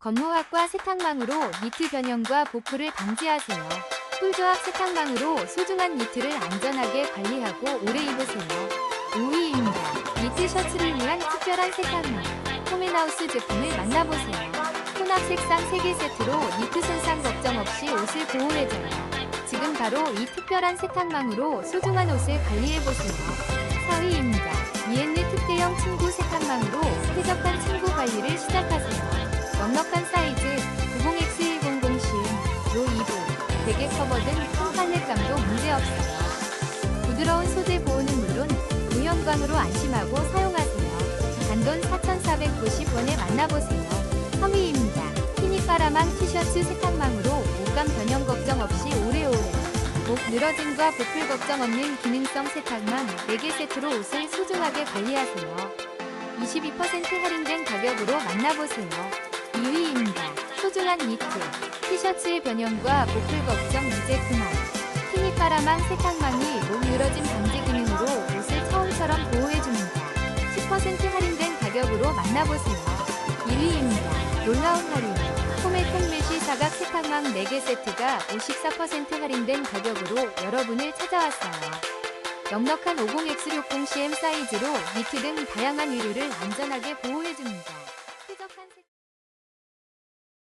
건모학과 세탁망으로 니트 변형과 보풀을 방지하세요. 꿀조합 세탁망으로 소중한 니트를 안전하게 관리하고 오래 입으세요. 5위입니다. 니트 셔츠를 위한 특별한 세탁망. 포메나우스 제품을 만나보세요. 혼합 색상 3개 세트로 니트 손상 걱정 없이 옷을 보호해줘요. 지금 바로 이 특별한 세탁망으로 소중한 옷을 관리해보세요. 4위입니다. 미엔느 특대형 침구 세탁망으로 쾌적한 침구 관리를 2부, 베개 커버 등큰 팔레감도 문제없어요. 부드러운 소재 보호는 물론 무형광으로 안심하고 사용하세요. 단돈 4,490원에 만나보세요. 3위입니다. 피니카라망 티셔츠 세탁망으로 옷감 변형 걱정 없이 오래오래 목 늘어짐과 보풀 걱정 없는 기능성 세탁망 4개 세트로 옷을 소중하게 관리하세요. 22% 할인된 가격으로 만나보세요. 2위입니다. 소중한 니트, 티셔츠의 변형과 보풀 걱정 이제 그만. 피니카라망 세탁망이 목 늘어짐 방지 기능으로 옷을 처음처럼 보호해줍니다. 10% 할인된 가격으로 만나보세요. 1위입니다. 놀라운 할인. 포메통 메쉬 사각 세탁망 4개 세트가 54% 할인된 가격으로 여러분을 찾아왔어요. 넉넉한 50X60CM 사이즈로 니트 등 다양한 위류를 안전하게 보호해줍니다.